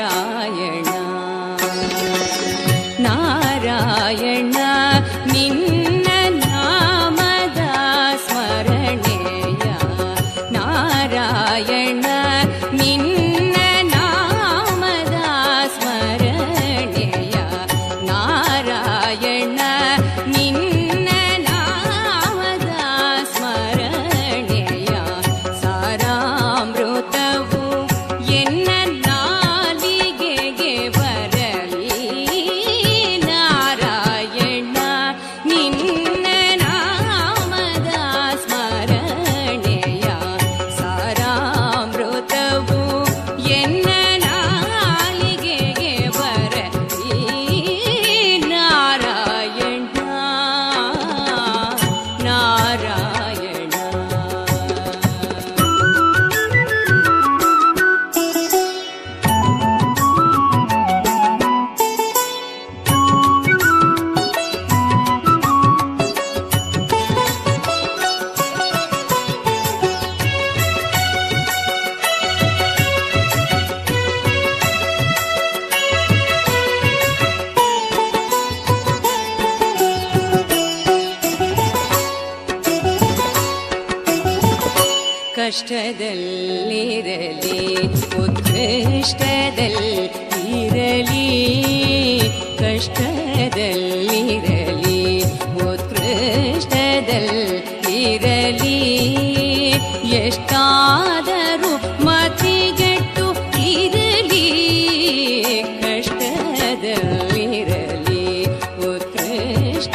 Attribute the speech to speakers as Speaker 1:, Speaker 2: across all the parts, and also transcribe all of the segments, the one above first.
Speaker 1: Hara ಕಷ್ಟದಲ್ಲಿರಲಿ ಉತ್ಕೃಷ್ಟದಲ್ಲಿರಲಿ ಕಷ್ಟದಲ್ಲಿರಲಿ ಉತ್ಕೃಷ್ಟದಲ್ಲಿರಲಿ ಎಷ್ಟಾದರೂ ಮತಿಗೆಟ್ಟು ಇರಲಿ ಕಷ್ಟದಲ್ಲಿರಲಿ ಉತ್ಕೃಷ್ಟದಲ್ಲಿರಲಿ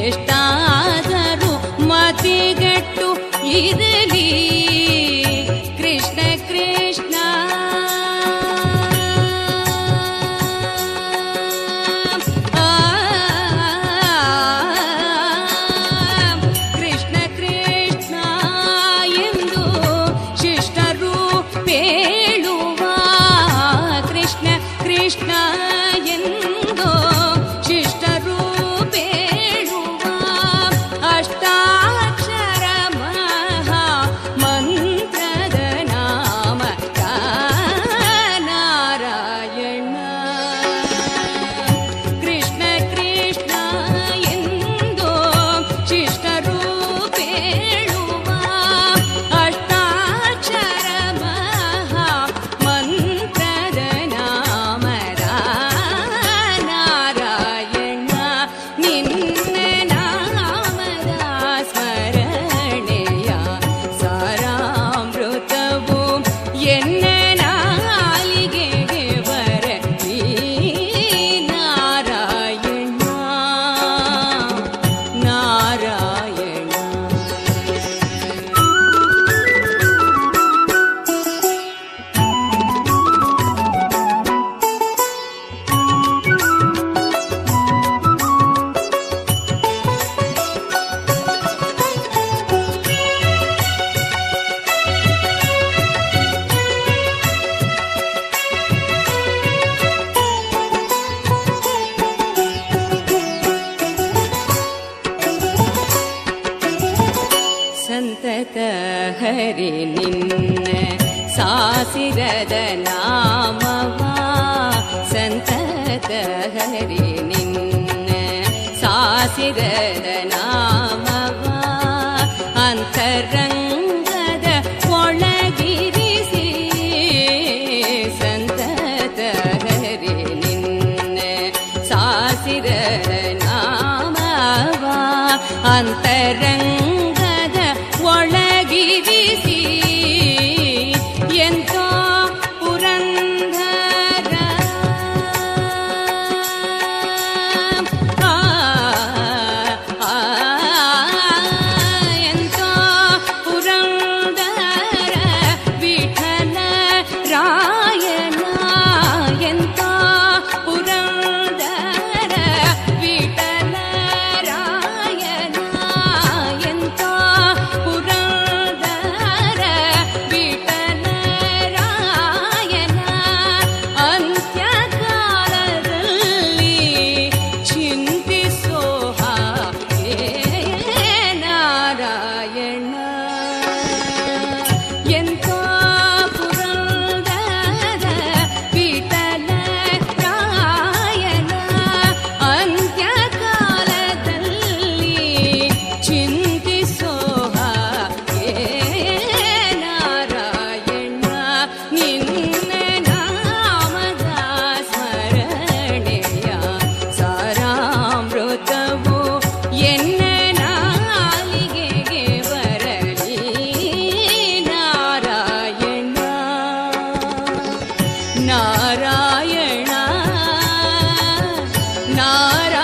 Speaker 1: ಎಷ್ಟ ಗಟ್ಟು ಇರಲಿ ಕೃಷ್ಣ ಕೃಷ್ಣ ಕೃಷ್ಣ ಕೃಷ್ಣ ಎಂದು ಶಿಷ್ಟರು ಪೇಳುವ ಕೃಷ್ಣ ಕೃಷ್ಣ ಸಹಿತ ಹರಿ ನಿನ್ನ ಸಾಸಿರದ ನಾಮವ ಸಂತತ ಹರಿ ನಿನ್ನ ಸಾಸಿರದ ನಾಮವ ಅಂತರಂಗ ಅಂತರಂಗ नारा